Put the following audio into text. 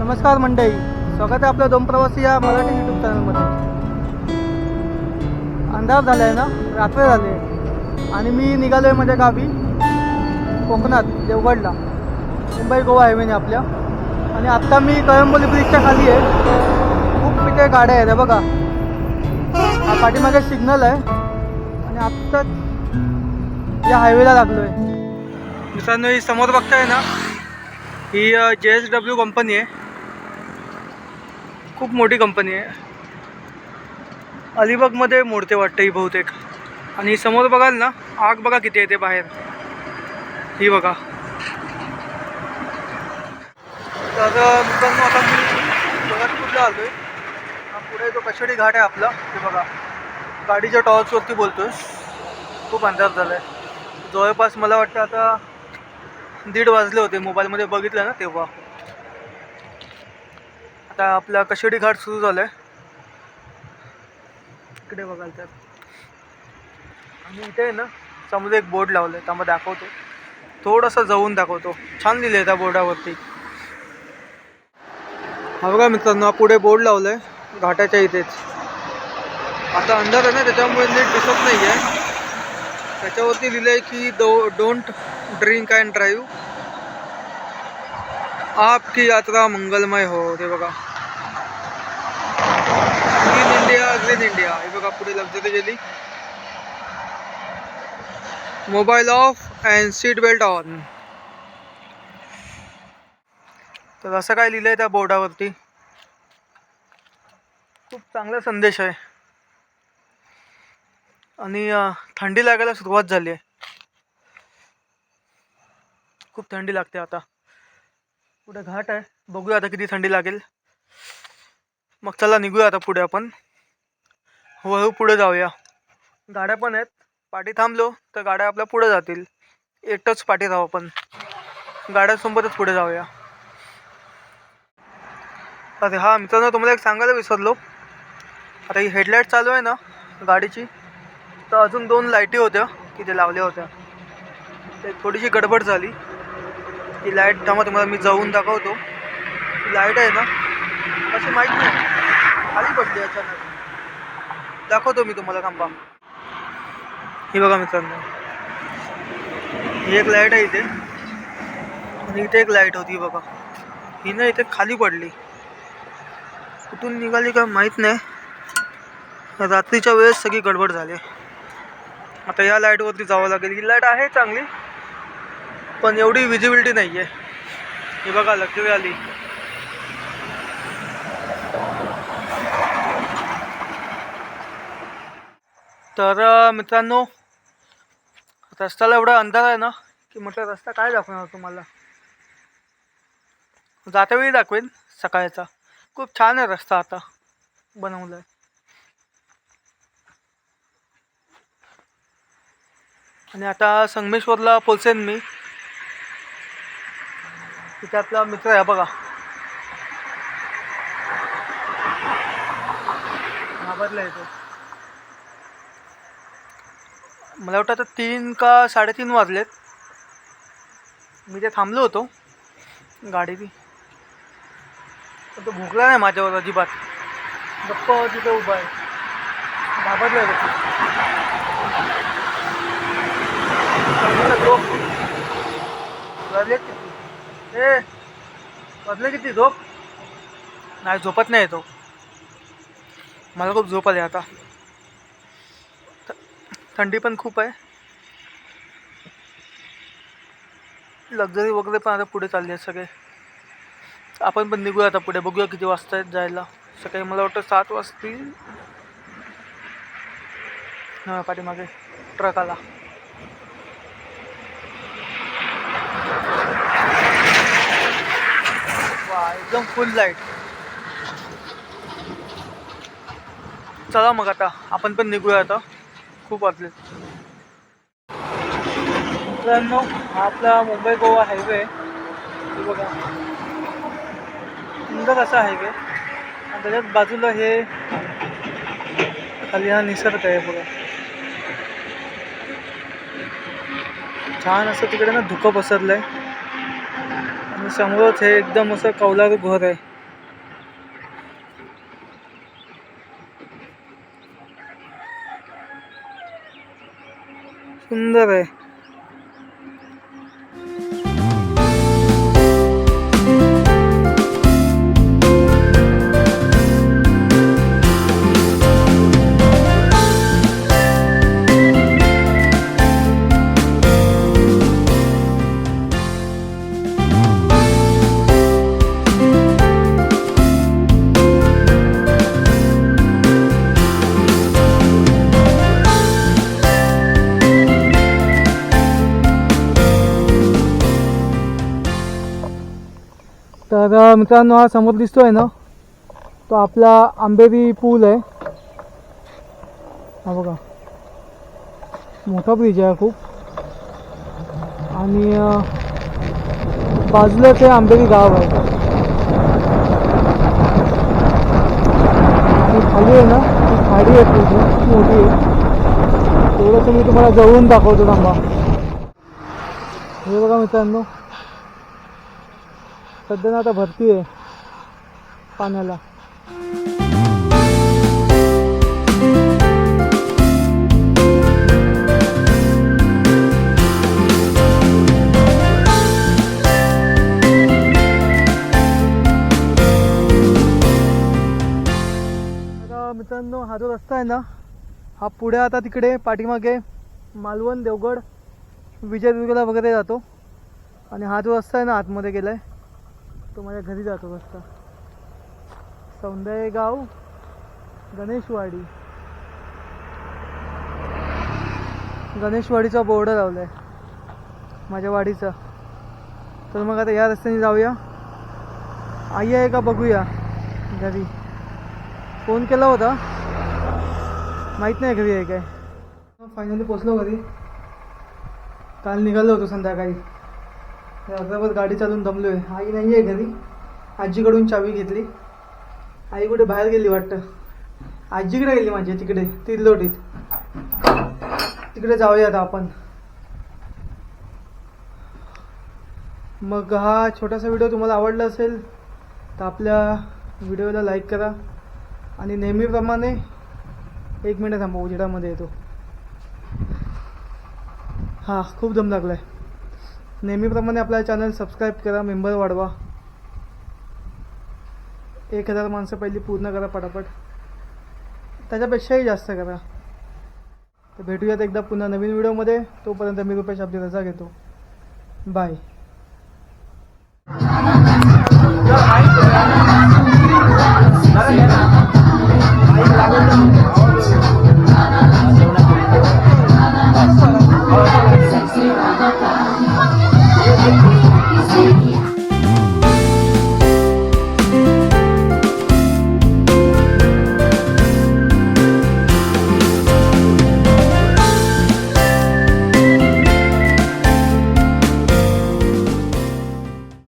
नमस्कार मंडळी स्वागत आहे आपल्या दोन प्रवासी या मराठी यूट्यूब चॅनलमध्ये अंधार झाला आहे ना रात्र झाले. आणि मी निघालो आहे माझ्या गावी कोकणात देवगडला. मुंबई गोवा हायवेने आपल्या. आणि आत्ता मी कळंबोली ब्रिजच्या खाली आहे. खूप तिथे गाड्या आहेत बघा. हा पाठीमागे सिग्नल आहे. आणि आत्ताच या हायवेला लागलो आहे मित्रांनो ही समोर बघताय ना ही जे एस डब्ल्यू कंपनी आहे. खूप मोठी कंपनी आहे. अलिबागमध्ये मोडते वाटतं ही बहुतेक. आणि समोर बघाल ना आग बघा किती येते बाहेर. ही बघा. तर मित्रांनो आता मी जगतपूरला आलो आहे पुढे जो कशेडी घाट आहे आपला ते बघा. गाडीच्या टॉर्चवरती बोलतो आहे खूप अंधार झाला आहे जवळपास मला वाटतं आता दीड वाजले होते. मोबाईलमध्ये बघितलं ना तेव्हा. आता आपला कशेडी घाट सुरू झाला आहे इकडे बघाल तर. आणि इथे आहे ना समोर एक बोर्ड लावलं आहे त्यामध्ये दाखवतो. थोडंसं जाऊन दाखवतो. छान लिहिलं आहे त्या बोर्डावरती. हा बघा मित्रांनो पुढे बोर्ड लावलं आहे घाटाच्या इथेच. आता अंधार आहे ना त्याच्यामुळे नीट दिसत नाही आहे त्याच्यावरती लिहिलं आहे की दो डोंट ड्रिंक अँड ड्राईव्ह आपकी यात्रा मंगलमय हो ते बघा. इंडिया इंडिया हे बघा पुढे लक्झरी गेली. Mobile off and seat belt on तर असं काय लिहिलं आहे त्या बोर्डावरती? खूप चांगला संदेश आहे. आणि थंडी लागायला सुरुवात झाली आहे. खूप थंडी लागते आता. पुढे घाट आहे. बघूया आता किती थंडी लागेल. मग चला निघूया आता पुढे आपण. हळूहळू पुढे जाऊया. गाड्या पण आहेत. पाठी थांबलो तर गाड्या आपल्या पुढे जातील. एकटंच पाठी राहू आपण. गाड्यासोबतच पुढे जाऊया. अरे हा मित्रांनो तुम्हाला एक सांगायला विसरलो. आता ही हेडलाईट चालू आहे ना गाडीची तर अजून दोन लाईटी होत्या तिथे लावल्या होत्या. ते थोडीशी गडबड झाली. ती लाइट थांबा तुम्हाला मी जाऊन दाखवतो. ती लाइट आहे ना अशी माहीत नाही. खाली पडली अचानक. दाखवतो मी तुम्हाला थांबा. ही बघा मित्रांनो. ही एक लाइट आहे इथे. आणि इथे एक लाइट होती बघा. ही ना इथे खाली पडली. कुठून निघाली का माहीत नाही. रात्रीच्या वेळेस सगळी गडबड झाली. आता या लाईटवरती जावं लागेल. ही लाइट आहे चांगली पण एवढी विजिबिलिटी नाही आहे हे बघा लक्झरी आली तर मित्रांनो रस्त्याला एवढा अंधार आहे ना की म्हटलं रस्ता काय दाखवणार तुम्हाला? जातावेळी दाखवेन सकाळचा. खूप छान आहे रस्ता आता बनवला आहे आणि आता संगमेश्वरला पोचेन मी. तिथे आपला मित्र आहे बघा. घाबरला येतो मला वाटतं आता तीन का साडेतीन वाजलेत. मी ते थांबलो होतो. गाडी बी. पण तो भुकला नाही माझ्यावर अजिबात. गप्प तिथे उभा आहे. घाबरला आहे झोप. वाजले किती? ए वाजले किती झोप? नाही झोपत नाही तो. मला खूप झोप आली आता. थंडी पण खूप आहे. लक्झरी वगैरे पण आता पुढे चालले आहेत सगळे. आपण पण निघूया आता पुढे. बघूया किती वाजता आहेत जायला. सकाळी मला वाटतं सात वाजतील. हां पाठीमागे ट्रक आला. वा एकदम फुल लाइट चला मग आता. आपण पण निघूया आता. खूप वाचले मित्रांनो हा आपला मुंबई गोवा हायवे बघा. सुंदर असा हायवे आणि त्याच्याच बाजूला हे खाली हा निसर्ग आहे बघा. छान असं तिकडे ना धुकं पसरलं आहे आणि समोरच हे एकदम असं कौलारू घर आहे. सुंदर तर मित्रांनो हा समोर दिसतोय ना? तो आपला आंबेरी पूल आहे. हा बघा. मोठा ब्रिज आहे खूप. आणि बाजूला ते आंबेरी गाव आहे. आणि खाली आहे ना ती खाडी आहे पूर्ण. खूप मोठी आहे. तेवढं मी तुम्हाला जवळून दाखवतो थांबा. हे बघा मित्रांनो सध्या ना आता भरती आहे पाण्याला. मित्रांनो हा जो रस्ता आहे ना हा पुढे आता तिकडे पाठीमागे मालवण देवगड विजयदुर्गला वगैरे जातो. आणि हा जो रस्ता आहे ना आतमध्ये गेलाय. तो माझ्या घरी जातो रस्ता सौंदर्य गाव गणेशवाडी. गणेशवाडीचा बोर्ड लावलाय. माझ्या वाडीचा. तर मग आता या रस्त्याने जाऊया. आई आहे का बघूया. घरी. फोन केला होता. माहीत नाही घरी आहे काय. फायनली पोचलो घरी. काल निघालो होतो संध्याकाळी. रात्रभर गाडी चालून दमलोय. आई नाही आहे घरी. आजीकडून चावी घेतली. आई कुठे बाहेर गेली वाटतं? आजीकडे गेली माझी तिकडे तिरलोटीत. तिकडे जाऊया आता आपण. मग हा छोटासा व्हिडिओ तुम्हाला आवडला असेल तर आपल्या व्हिडिओला लाईक करा. आणि नेहमीप्रमाणे एक मिनिट थांबा उजेडामध्ये येतो. हां खूप दम लागला आहे नेहमीप्रमाणे आपला चॅनल सबस्क्राईब करा मेंबर वाढवा. एक हजार माणसं पहिली पूर्ण करा पटापट. त्याच्यापेक्षाही जास्त करा. तर भेटूयात एकदा पुन्हा नवीन व्हिडिओमध्ये तोपर्यंत मी रुपेश आपली रजा घेतो. बाय